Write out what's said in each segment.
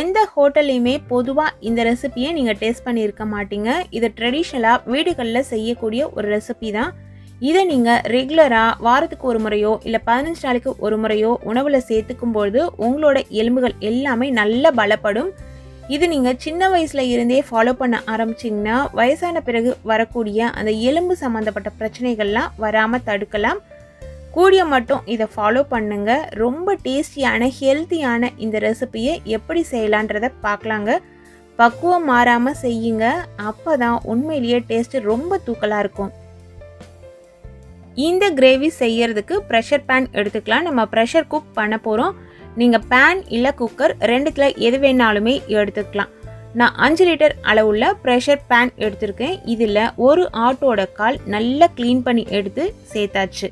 எந்த ஹோட்டல்லையுமே பொதுவாக இந்த ரெசிபியை நீங்கள் டேஸ்ட் பண்ணியிருக்க மாட்டீங்க. இது ட்ரெடிஷ்னலாக வீடுகளில் செய்யக்கூடிய ஒரு ரெசிபி தான். இதை நீங்கள் ரெகுலராக வாரத்துக்கு ஒரு முறையோ இல்லை பதினஞ்சு நாளைக்கு ஒரு முறையோ உணவில் சேர்த்துக்கும் பொழுது உங்களோட எலும்புகள் எல்லாமே நல்லா பலப்படும். இது நீங்கள் சின்ன வயசில் இருந்தே ஃபாலோ பண்ண ஆரம்பிச்சிங்கன்னா வயசான பிறகு வரக்கூடிய அந்த எலும்பு சம்மந்தப்பட்ட பிரச்சனைகள்லாம் வராமல் தடுக்கலாம். கூடிய மட்டும் இதை ஃபாலோ பண்ணுங்க. ரொம்ப டேஸ்டியான ஹெல்த்தியான இந்த ரெசிபியை எப்படி செய்யலான்றத பார்க்கலாங்க. பக்குவம் மாறாமல் செய்யுங்க. அப்போ தான் உண்மையிலேயே டேஸ்ட்டு ரொம்ப தூக்கலாக இருக்கும். இந்த கிரேவி செய்யறதுக்கு ப்ரெஷர் பேன் எடுத்துக்கலாம். நம்ம ப்ரெஷர் குக் பண்ண போகிறோம் நீங்கள் பேன் இல்லை குக்கர் ரெண்டுத்தில் எது வேணாலுமே எடுத்துக்கலாம். நான் அஞ்சு லிட்டர் அளவுள்ள ப்ரெஷர் பேன் எடுத்திருக்கேன். இதில் ஒரு ஆட்டோட கால் நல்லா க்ளீன் பண்ணி எடுத்து சேர்த்தாச்சு.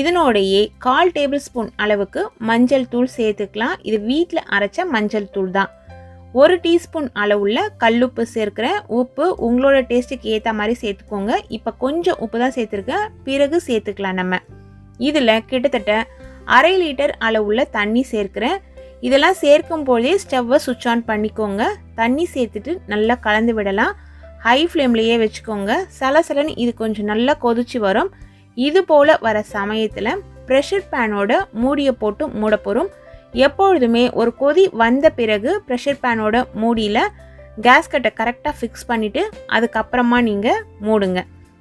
இதனோடையே கால் டேபிள் ஸ்பூன் அளவுக்கு மஞ்சள் தூள் சேர்த்துக்கலாம். இது வீட்டில் அரைச்ச மஞ்சள் தூள் தான். ஒரு டீஸ்பூன் அளவுள்ள கல்லுப்பு சேர்க்குறேன் உப்பு உங்களோட டேஸ்ட்டுக்கு ஏற்ற மாதிரி சேர்த்துக்கோங்க. இப்போ கொஞ்சம் உப்பு தான் சேர்த்துருக்கேன் பிறகு சேர்த்துக்கலாம் நம்ம. இதில் கிட்டத்தட்ட அரை லிட்டர் அளவுள்ள தண்ணி சேர்க்குறேன் இதெல்லாம் சேர்க்கும் போதே ஸ்டவ்வை சுவிட்ச் ஆன் பண்ணிக்கோங்க. தண்ணி சேர்த்துட்டு நல்லா கலந்து விடலாம். ஹை ஃப்ளேம்லேயே வச்சுக்கோங்க. சலசலன்னு இது கொஞ்சம் நல்லா கொதிச்சு வரும். இது போல் வர சமயத்தில் ப்ரெஷர் பேனோட மூடியை போட்டு மூட போகிறோம் எப்பொழுதுமே ஒரு கொதி வந்த பிறகு ப்ரெஷர் பேனோட மூடியில் கேஸ் கட்டை கரெக்டாக ஃபிக்ஸ் பண்ணிவிட்டு அதுக்கப்புறமா நீங்கள் மூடுங்க.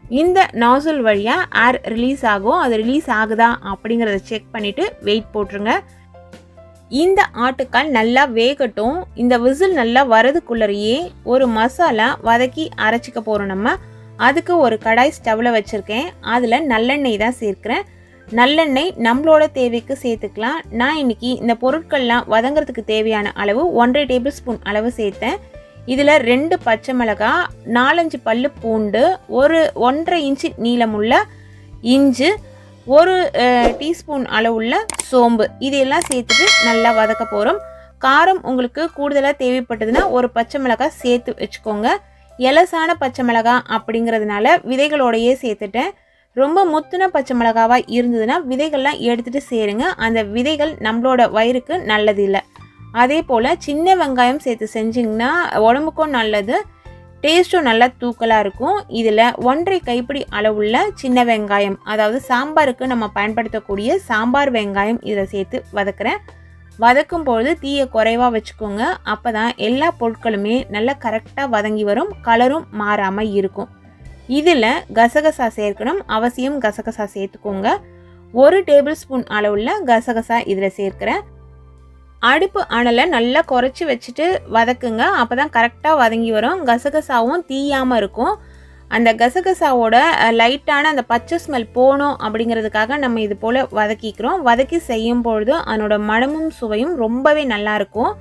இந்த நாசல் வழியாக ஏர் ரிலீஸ் ஆகும். அது ரிலீஸ் ஆகுதா அப்படிங்கிறத செக் பண்ணிவிட்டு வெயிட் போட்டுருங்க. இந்த ஆட்டுக்கால் நல்லா வேகட்டும். இந்த விசில் நல்லா வரதுக்குள்ளரையே ஒரு மசாலா வதக்கி அரைச்சிக்க போகிறோம் நம்ம. அதுக்கு ஒரு கடாய் ஸ்டவ்வில் வச்சுருக்கேன். அதில் நல்லெண்ணெய் தான் சேர்க்குறேன். நல்லெண்ணெய் நம்மளோட தேவைக்கு சேர்த்துக்கலாம். நான் இன்னைக்கு இந்த பொருட்கள்லாம் வதங்கிறதுக்கு தேவையான அளவு ஒன்றரை டேபிள் ஸ்பூன் அளவு சேர்த்தேன். இதில் ரெண்டு பச்சை மிளகாய் நாலஞ்சு பல்லு பூண்டு ஒரு ஒன்றரை இன்ச்சு நீளமுள்ள இஞ்சு ஒரு டீஸ்பூன் அளவுள்ள சோம்பு. இதையெல்லாம் சேர்த்துட்டு நல்லா வதக்க போகிறோம் காரம் உங்களுக்கு கூடுதலாக தேவைப்பட்டதுன்னா ஒரு பச்சை மிளகாய் சேர்த்து வச்சுக்கோங்க. எலசான பச்சை மிளகா அப்படிங்கிறதுனால விதைகளோடையே சேர்த்துட்டேன். ரொம்ப முத்துன பச்சை மிளகாவாக இருந்ததுன்னா விதைகள்லாம் எடுத்துகிட்டு சேருங்க. அந்த விதைகள் நம்மளோட வயிறுக்கு நல்லது இல்லை அதே போல் சின்ன வெங்காயம் சேர்த்து செஞ்சிங்கன்னா உடம்புக்கும் நல்லது டேஸ்ட்டும் நல்லா தூக்கலாக இருக்கும். இதில் ஒன்றரை கைப்பிடி அளவுள்ள சின்ன வெங்காயம் அதாவது சாம்பாருக்கு நம்ம பயன்படுத்தக்கூடிய சாம்பார் வெங்காயம் இதில் சேர்த்து வதக்குறேன். வதக்கும் பொழுது தீயை குறைவாக வச்சுக்கோங்க. அப்போ தான் எல்லா பொருட்களுமே நல்லா கரெக்டாக வதங்கி வரும் கலரும் மாறாமல் இருக்கும். இதில் கசகசா சேர்க்கணும் அவசியம் கசகசா சேர்த்துக்கோங்க. ஒரு டேபிள் ஸ்பூன் அளவில் கசகசா இதில் சேர்க்குறேன். அடுப்பு அணலை நல்லா குறைச்சி வச்சுட்டு வதக்குங்க. அப்போ தான் கரெக்டாக வதங்கி வரும். கசகசாவும் தீயாமல் இருக்கும். அந்த கசகசாவோட லைட்டான அந்த பச்சை ஸ்மெல் போகணும் அப்படிங்கிறதுக்காக நம்ம இது போல் வதக்கிக்கிறோம். வதக்கி செய்யும் பொழுது அதனோட மனமும் சுவையும் ரொம்பவே நல்லாயிருக்கும்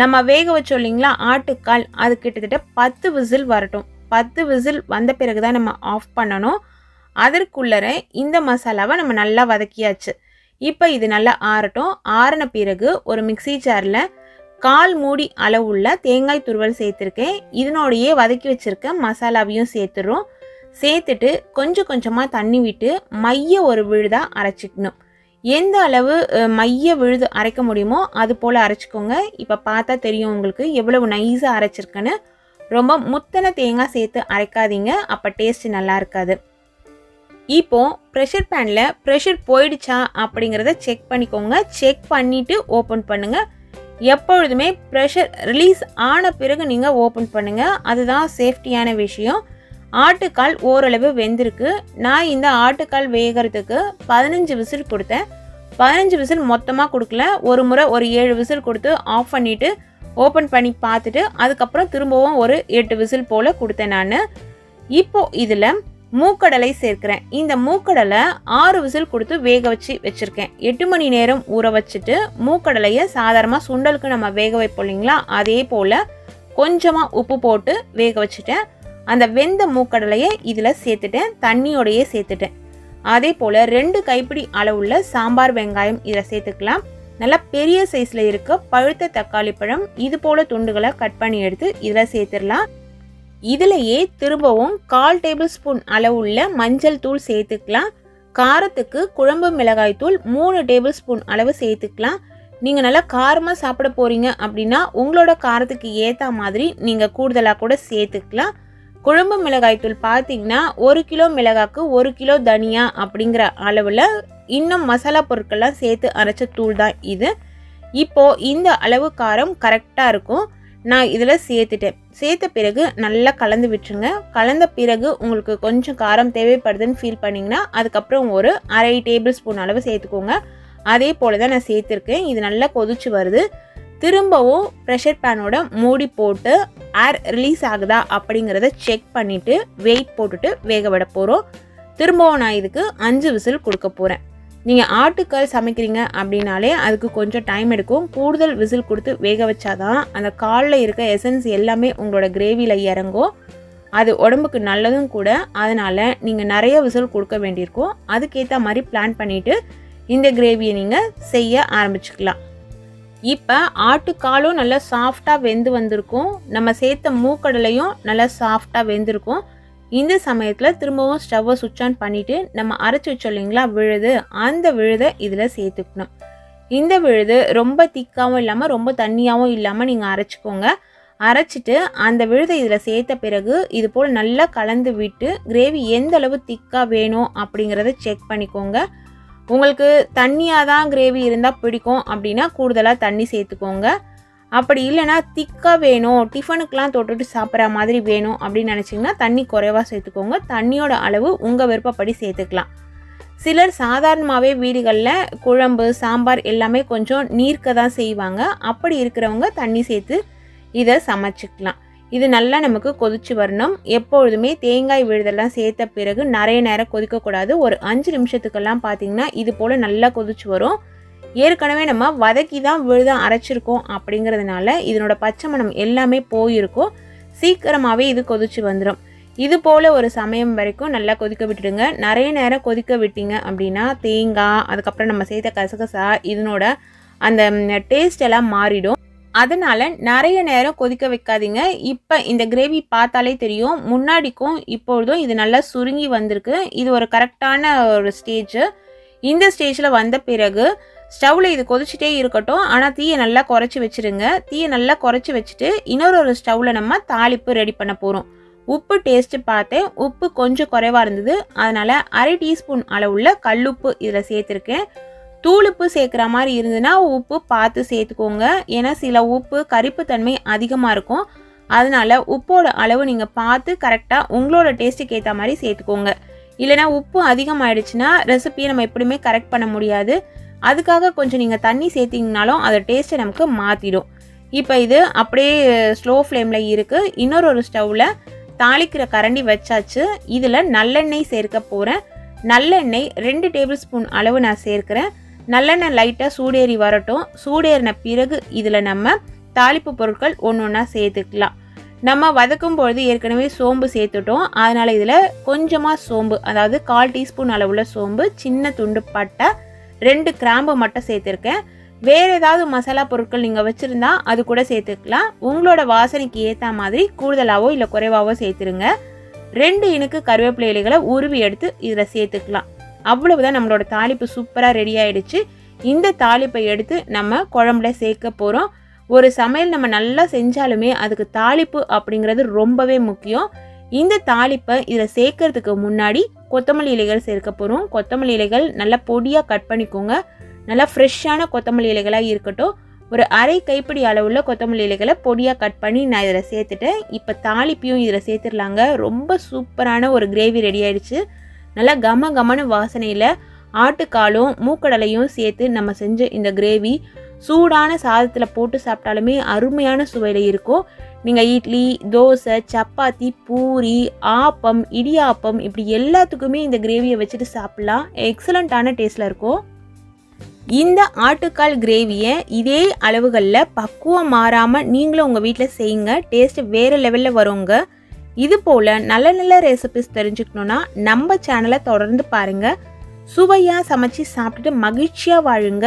நம்ம வேக வச்சோம் இல்லைங்களா ஆட்டுக்கால் அது கிட்டத்தட்ட பத்து விசில் வரட்டும். பத்து விசில் வந்த பிறகு தான் நம்ம ஆஃப் பண்ணணும். அதற்குள்ளர இந்த மசாலாவை நம்ம நல்லா வதக்கியாச்சு. இப்போ இது நல்லா ஆறட்டும். ஆறின பிறகு ஒரு மிக்சி ஜாரில் கால் மூடி அளவுள்ள தேங்காய் துருவல் சேர்த்துருக்கேன். இதனோடையே வதக்கி வச்சுருக்க மசாலாவையும் சேர்த்துறோம். சேர்த்துட்டு கொஞ்சம் கொஞ்சமாக தண்ணி விட்டு மைய ஒரு விழுதாக அரைச்சிக்கணும். எந்த அளவு மைய விழுது அரைக்க முடியுமோ அது போல் அரைச்சிக்கோங்க. இப்போ பார்த்தா தெரியும் உங்களுக்கு எவ்வளவு நைஸாக அரைச்சிருக்கேன்னு. ரொம்ப முத்தனை தேங்காய் சேர்த்து அரைக்காதீங்க. அப்போ டேஸ்ட் நல்லா இருக்காது. இப்போது ப்ரெஷர் பேனில் ப்ரெஷர் போயிடுச்சா அப்படிங்கிறத செக் பண்ணிக்கோங்க. செக் பண்ணிவிட்டு ஓப்பன் பண்ணுங்கள் எப்பொழுதுமே ப்ரெஷர் ரிலீஸ் ஆன பிறகு நீங்கள் ஓப்பன் பண்ணுங்கள் அதுதான் சேஃப்டியான விஷயம். ஆட்டுக்கால் ஓரளவு வெந்திருக்கு. நான் இந்த ஆட்டுக்கால் வேகிறதுக்கு பதினஞ்சு விசில் கொடுத்தேன். பதினஞ்சு விசில் மொத்தமாக கொடுக்கல. ஒரு முறை ஒரு ஏழு விசில் கொடுத்து ஆஃப் பண்ணிவிட்டு ஓப்பன் பண்ணி பார்த்துட்டு அதுக்கப்புறம் திரும்பவும் ஒரு எட்டு விசில் போல் கொடுத்தேன் நான். இப்போது இதில் மூக்கடலை சேர்க்கிறேன். இந்த மூக்கடலை ஆறு விசில் கொடுத்து வேக வச்சு வச்சுருக்கேன். எட்டு மணி நேரம் ஊற வச்சுட்டு மூக்கடலையை சாதாரணமாக சுண்டலுக்கு நம்ம வேக வைப்போம் இல்லைங்களா? அதே போல் கொஞ்சமாக உப்பு போட்டு வேக வச்சுட்டேன். அந்த வெந்த மூக்கடலையை இதில் சேர்த்துட்டேன். தண்ணியோடையே சேர்த்துட்டேன். அதே போல் ரெண்டு கைப்பிடி அளவுள்ள சாம்பார் வெங்காயம் இதில் சேர்த்துக்கலாம். நல்லா பெரிய சைஸில் இருக்க பழுத்த தக்காளி பழம் இது போல் துண்டுகளை கட் பண்ணி எடுத்து இதில் சேர்த்துடலாம். இதுலேயே திரும்பவும் கால் டேபிள் ஸ்பூன் அளவுள்ள மஞ்சள் தூள் சேர்த்துக்கலாம். காரத்துக்கு குழம்பு மிளகாய் தூள் மூணு டேபிள் ஸ்பூன் அளவு சேர்த்துக்கலாம். நீங்கள் நல்லா காரமாக சாப்பிட போகிறீங்க அப்படின்னா உங்களோட காரத்துக்கு ஏற்ற மாதிரி நீங்கள் கூடுதலாக கூட சேர்த்துக்கலாம். குழம்பு மிளகாய் தூள் பார்த்தீங்கன்னா ஒரு கிலோ மிளகாக்கு ஒரு கிலோ தனியா அப்படிங்கிற அளவில் இன்னும் மசாலா பொருட்கள்லாம் சேர்த்து அரைச்ச தூள் தான் இது. இப்போது இந்த அளவு காரம் கரெக்டாக இருக்கும். நான் இதில் சேர்த்துட்டேன். சேர்த்த பிறகு நல்லா கலந்து விட்டுருங்க. கலந்த பிறகு உங்களுக்கு கொஞ்சம் காரம் தேவைப்படுதுன்னு ஃபீல் பண்ணிங்கன்னா அதுக்கப்புறம் ஒரு அரை டேபிள் ஸ்பூன் அளவு சேர்த்துக்கோங்க. அதே போல் தான் நான் சேர்த்துருக்கேன். இது நல்லா கொதிச்சு வருது. திரும்பவும் ப்ரெஷர் பேனோட மூடி போட்டு ஏர் ரிலீஸ் ஆகுதா அப்படிங்கிறத செக் பண்ணிவிட்டு வெயிட் போட்டுட்டு வேக விட போகிறோம் திரும்பவும் நான் இதுக்கு அஞ்சு விசில் கொடுக்க போகிறேன் நீங்கள் ஆட்டுக்கால் சமைக்கிறீங்க அப்படின்னாலே அதுக்கு கொஞ்சம் டைம் எடுக்கும். கூடுதல் விசில் கொடுத்து வேக வச்சாதான் அந்த காலில் இருக்க எசன்ஸ் எல்லாமே உங்களோட கிரேவியில் இறங்கும். அது உடம்புக்கு நல்லதும் கூட. அதனால் நீங்கள் நிறைய விசில் கொடுக்க வேண்டியிருக்கும். அதுக்கேற்ற மாதிரி பிளான் பண்ணிவிட்டு இந்த கிரேவியை நீங்கள் செய்ய ஆரம்பிச்சுக்கலாம். இப்போ ஆட்டுக்காலும் நல்லா சாஃப்டாக வெந்து வந்திருக்கும். நம்ம சேர்த்த மூக்கடலையும் நல்லா சாஃப்டாக வெந்திருக்கும். இந்த சமயத்தில் திரும்பவும் ஸ்டவ்வை சுவிட்ச் ஆன் பண்ணிவிட்டு நம்ம அரைச்சி வச்சோம் இல்லைங்களா விழுது. அந்த விழுதை இதில் சேர்த்துக்கணும். இந்த விழுது ரொம்ப திக்காகவும் இல்லாமல் ரொம்ப தண்ணியாகவும் இல்லாமல் நீங்கள் அரைச்சிக்கோங்க. அரைச்சிட்டு அந்த விழுதை இதில் சேர்த்த பிறகு இது போல் நல்லா கலந்து விட்டு கிரேவி எந்த அளவு திக்காக வேணும் அப்படிங்கிறத செக் பண்ணிக்கோங்க. உங்களுக்கு தண்ணியாக தான் கிரேவி இருந்தால் பிடிக்கும் அப்படின்னா கூடுதலாக தண்ணி சேர்த்துக்கோங்க. அப்படி இல்லைன்னா திக்காக வேணும் டிஃபனுக்கெலாம் தொட்டுட்டு சாப்பிட்ற மாதிரி வேணும் அப்படின்னு நினச்சிங்கன்னா தண்ணி குறைவாக சேர்த்துக்கோங்க. தண்ணியோட அளவு உங்கள் விருப்பப்படி சேர்த்துக்கலாம். சிலர் சாதாரணமாகவே வீடுகளில் குழம்பு சாம்பார் எல்லாமே கொஞ்சம் நீர்க்க தான் செய்வாங்க. அப்படி இருக்கிறவங்க தண்ணி சேர்த்து இதை சமைச்சிக்கலாம். இது நல்லா நமக்கு கொதிச்சு வரணும். எப்பொழுதுமே தேங்காய் விழுதெல்லாம் சேர்த்த பிறகு நிறைய நேரம் கொதிக்கக்கூடாது. ஒரு அஞ்சு நிமிஷத்துக்கெல்லாம் பார்த்தீங்கன்னா இது போல் நல்லா கொதிச்சு வரும். ஏற்கனவே நம்ம வதக்கி தான் விழுதம் அரைச்சிருக்கோம் அப்படிங்கிறதுனால இதனோட பச்சை மணம் எல்லாமே போயிருக்கும். சீக்கிரமாகவே இது கொதிச்சு வந்துடும் இது போல் ஒரு சமயம் வரைக்கும் நல்லா கொதிக்க விட்டுடுங்க. நிறைய நேரம் கொதிக்க விட்டீங்க அப்படின்னா தேங்காய் அதுக்கப்புறம் நம்ம சேர்த்த கசகசா இதனோட அந்த டேஸ்ட் எல்லாம் மாறிடும். அதனால் நிறைய நேரம் கொதிக்க வைக்காதீங்க. இப்போ இந்த கிரேவி பார்த்தாலே தெரியும். முன்னாடிக்கும் இப்பொழுதும் இது நல்லா சுருங்கி வந்திருக்கு. இது ஒரு கரெக்டான ஒரு ஸ்டேஜ் இந்த ஸ்டேஜில் வந்த பிறகு ஸ்டவ்வில் இது கொதிச்சுட்டே இருக்கட்டும். ஆனால் தீயை நல்லா குறைச்சி வச்சுருங்க. தீயை நல்லா குறைச்சி வச்சுட்டு இன்னொரு ஒரு ஸ்டவ்வில் நம்ம தாளிப்பு ரெடி பண்ண போகிறோம் உப்பு டேஸ்ட்டு பார்த்தேன். உப்பு கொஞ்சம் குறைவாக இருந்தது. அதனால் அரை டீஸ்பூன் அளவுள்ள கல்லுப்பு இதில் சேர்த்துருக்கேன். தூளுப்பு சேர்க்குற மாதிரி இருந்ததுன்னா உப்பு பார்த்து சேர்த்துக்கோங்க. ஏன்னா சில உப்பு கரிப்புத்தன்மை அதிகமாக இருக்கும். அதனால உப்போட அளவு நீங்கள் பார்த்து கரெக்டாக உங்களோட டேஸ்ட்டுக்கு ஏற்ற மாதிரி சேர்த்துக்கோங்க. இல்லைனா உப்பு அதிகமாகிடுச்சுன்னா ரெசிபியை நம்ம எப்படியுமே கரெக்ட் பண்ண முடியாது. அதுக்காக கொஞ்சம் நீங்கள் தண்ணி சேர்த்திங்கனாலும் அதோட டேஸ்ட்டை நமக்கு மாற்றிடும் இப்போ இது அப்படியே ஸ்லோ ஃப்ளேமில் இருக்குது இன்னொரு ஒரு ஸ்டவ்வில் தாளிக்கிற கரண்டி வச்சாச்சு. இதில் நல்லெண்ணெய் சேர்க்க போகிறேன் நல்லெண்ணெய் ரெண்டு டேபிள் ஸ்பூன் அளவு நான் சேர்க்குறேன். நல்லெண்ணெய் லைட்டாக சூடேறி வரட்டும். சூடேறின பிறகு இதில் நம்ம தாளிப்பு பொருட்கள் ஒன்று ஒன்றா சேர்த்துக்கலாம். நம்ம வதக்கும் பொழுது ஏற்கனவே சோம்பு சேர்த்துட்டோம். அதனால் இதில் கொஞ்சமாக சோம்பு அதாவது கால் டீஸ்பூன் அளவுள்ள சோம்பு சின்ன துண்டு பட்டை ரெண்டு கிராம்பு மட்டும் சேர்த்துருக்கேன். வேறு ஏதாவது மசாலா பொருட்கள் நீங்கள் வச்சுருந்தா அது கூட சேர்த்துக்கலாம். உங்களோட வாசனைக்கு ஏற்ற மாதிரி கூடுதலாகவோ இல்லை குறைவாகவோ சேர்த்துருங்க. ரெண்டு இனுக்கு கருவேப்பிலை இலைகளை உருவி எடுத்து இதில் சேர்த்துக்கலாம். அவ்வளவுதான் நம்மளோட தாளிப்பு சூப்பராக ரெடி ஆயிடுச்சு. இந்த தாளிப்பை எடுத்து நம்ம குழம்புல சேர்க்க போகிறோம் ஒரு சமையல் நம்ம நல்லா செஞ்சாலுமே அதுக்கு தாளிப்பு அப்படிங்கிறது ரொம்பவே முக்கியம். இந்த தாளிப்பை இதில் சேர்க்கறதுக்கு முன்னாடி கொத்தமல்லி இலைகள் சேர்க்க போகிறோம் கொத்தமல்லி இலைகள் நல்லா பொடியாக கட் பண்ணிக்கோங்க. நல்லா ஃப்ரெஷ்ஷான கொத்தமல்லி இலைகளாக இருக்கட்டும். ஒரு அரை கைப்பிடி அளவுள்ள கொத்தமல்லி இலைகளை பொடியாக கட் பண்ணி நான் இதில் சேர்த்துட்டேன். இப்போ தாளிப்பையும் இதில் சேர்த்துடலாங்க. ரொம்ப சூப்பரான ஒரு கிரேவி ரெடி ஆயிடுச்சு. நல்லா கம கமனு வாசனையில் ஆட்டுக்காலும் மூக்கடலையும் சேர்த்து நம்ம செஞ்ச இந்த கிரேவி சூடான சாதத்தில் போட்டு சாப்பிட்டாலுமே அருமையான சுவையில் இருக்கும். நீங்கள் இட்லி தோசை சப்பாத்தி பூரி ஆப்பம் இடியாப்பம் இப்படி எல்லாத்துக்குமே இந்த கிரேவியை வச்சுட்டு சாப்பிட்லாம். எக்ஸலண்ட்டான டேஸ்ட்டில் இருக்கும். இந்த ஆட்டுக்கால் கிரேவியை இதே அளவுகளில் பக்குவம் மாறாமல் நீங்களும் உங்கள் வீட்டில் செய்யுங்க. டேஸ்ட்டு வேறு லெவலில் வருங்க. இது போல் நல்ல நல்ல ரெசிபிஸ் தெரிஞ்சுக்கணுன்னா நம்ம சேனலை தொடர்ந்து பாருங்கள் சுவையாக சமைச்சு சாப்பிட்டுட்டு மகிழ்ச்சியாக வாழுங்க.